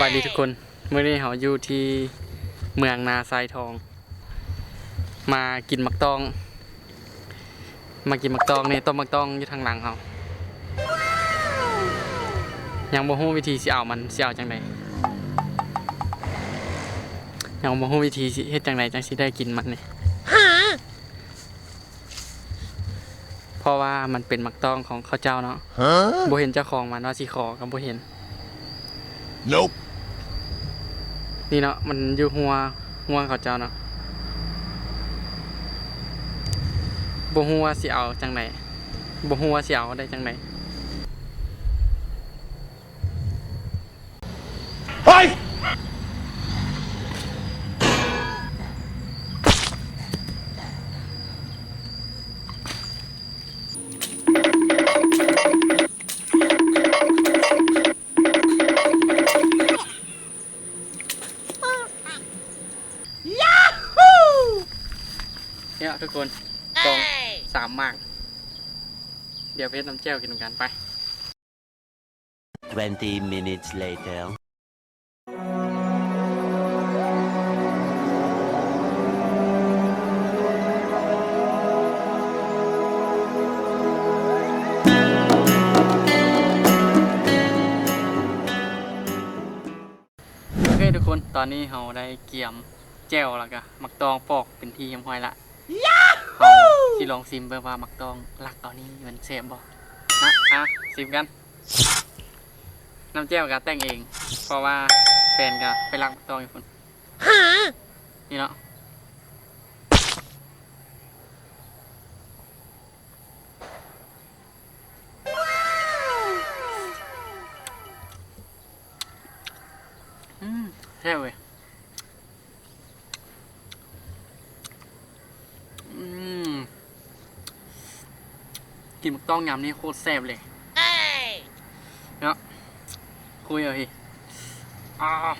สวัสดีทุกคนเมื่อนี้เราอยู่ที่เมืองนาทรายทอง มากินมักตอง มากินมักตองนี่ต้มมักตองอยู่ทางหลังเรายังบ่ฮู้วิธีสิเอามันสิเอาจังไดยังบ่ฮู้วิธีสิเฮ็ดจังไดจังสิได้กินมันนี่เพราะว่ามันเป็นมักตองของเขาเจ้าเนาะ Huh? บ่เห็นเจ้าของมันว่าสิขอก็บ่เห็น Nope. นี่เนาะมันอยู่หัวหัวเขาเจ้าเนาะบ่ฮู้ว่าสิเอาจังไหนบ่ฮู้ว่าสิเอาได้จังไหนไป เดี๋ยวเพชรน้ำแจ้วกินกันไป 20 minutes later. โอเคทุกคนตอนนี้เราได้เกี่ยมแจ้วแล้วก็มักตองปอกเป็นที่เรียบร้อยละ เรา สิลองซิมเบิ่งว่ามักตองลักเอานี่มันแซ่บบ่นะอะซิมกัน น้ำแจ้วก็แต่งเอง เพราะว่าแฟนก็ไปลักมักตองอยู่พุ่นนี่เนาะอืมแซ่บเว้ยอืม กินมักต้องยำนี่โคตรแซ่บเลยเนาะคุยเอาพี่อ้าว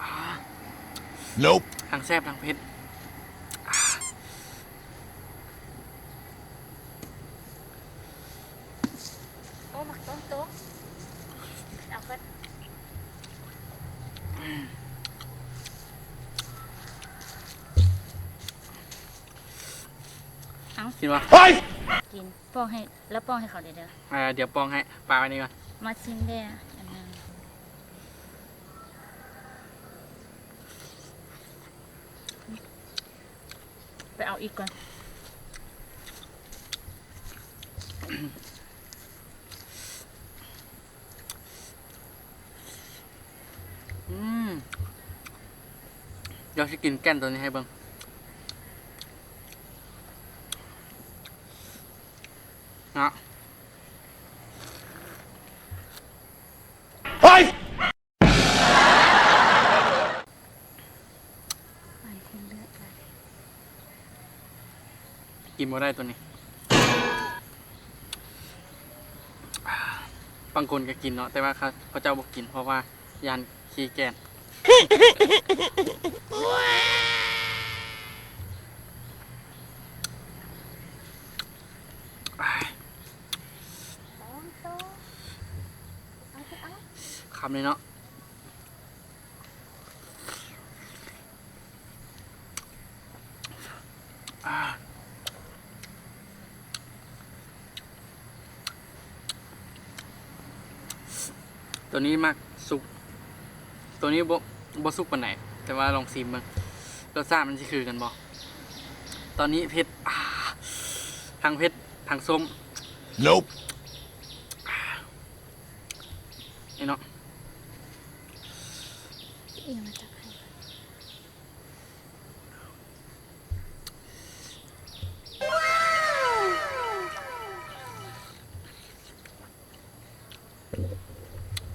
อ่า Nope. ทั้งแซ่บทั้งเผ็ด โอ้หมักต้นโต๊ะเอาขึ้น กินวะ Hey! กินป้องให้แล้วป้องให้เขาเดี๋ยวเดี๋ยวเอ่อเดี๋ยวปองให้ปลาไว้นี่ก่อนมาชิมได้นะอันนึงไปเอาอีกก่อน อืมเดี๋ยวจะกินแก้นตัวนี้ให้เบิ่ง กินบ่ได้ตัวนี้บางคนก็กินเนาะแต่ว่าเขาเขาเจ้าบอกกินเพราะว่ายานขี้แกนต้นโต๊ะเอาไปเอาคำนี้เนาะอ่า ตัวนี้มากสุก ตัวนี้บ่บ่สุกปานไหน แต่ว่าลองซิมเบิ่งรสชาติมันสิคือกันบ่ตอนนี้เผ็ดอ่าทางเผ็ดทางส้ม Nope. นี่เนาะ เอียงมาจากใคร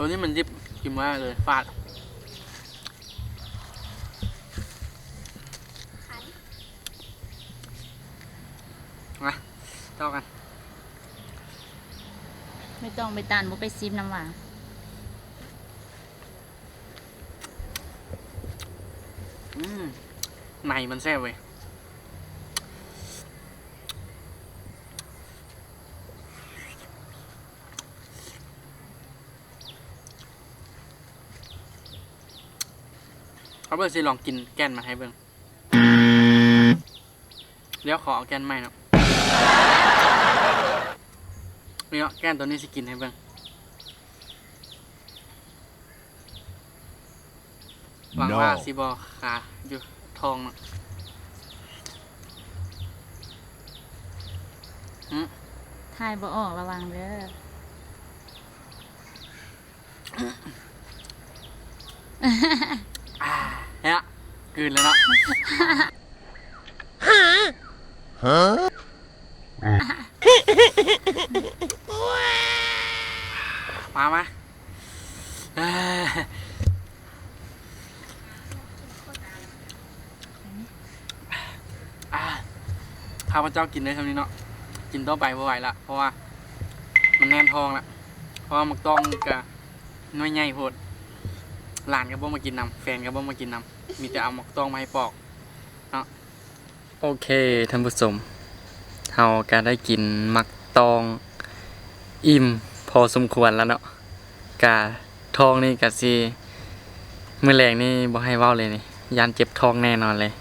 ตัวนี้มันยิบกินมากเลยฟาดมาเท่ากัน ไม่ต้องไปตานบ่ไปซิมน้ำหวานอืมในมันแซ่บเว้ย เขาเบิร์สิลองกินแก้นมาให้เบิ่งเดี๋ยวขอเอาแก้นใหม่เนาะนี่เนาะแก้นตัวนี้สิกินให้เบิ่งหวังว่า No สิบอขาอยู่ทองเนาะทายบ่ออกระวังเด้ออ่า เนี่ยกลืนแล้วเนาะ Huh? มามาอ่าข้าพเจ้ากินได้เท่านี้เนาะ กินต่อไปบ่ไหวละ เพราะว่า มันแน่นท้องละ เพราะมักต้องกับน้อยใหญ่โพด หลานก็บ่มากินนำแฟนก็บ่มากินนำมีแต่เอาหมกตองมาให้ปอกเนาะโอเคท่านผู้ชมเฮาก็ได้กินมักตอง อิ่มพอสมควรแล้วเนาะกาทองนี่กะสิมื้อแรงนี่บ่ให้เว้าเลยนี่ยานเจ็บทองแน่นอนเลย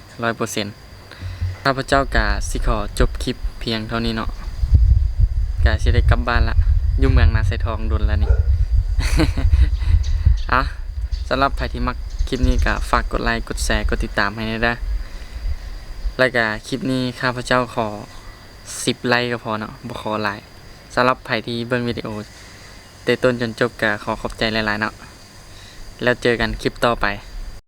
100%ข้าพเจ้ากะสิขอจบคลิปเพียงเท่านี้เนาะกะสิได้กลับบ้านละอยู่เมืองนาไซทองดุลแล้วนี่ อะ สำหรับใครที่มักคลิปนี้ก็ฝากกดไลค์กดแชร์กดติดตามให้ด้วยนะแล้วก็คลิปนี้ข้าพเจ้าขอ10ไลค์ก็พอเนาะบ่ขอหลายสำหรับใครที่เบิ่งวิดีโอเต่ต้นจนจบก็ขอขอบใจหลายๆเนาะแล้วเจอกันคลิปต่อไป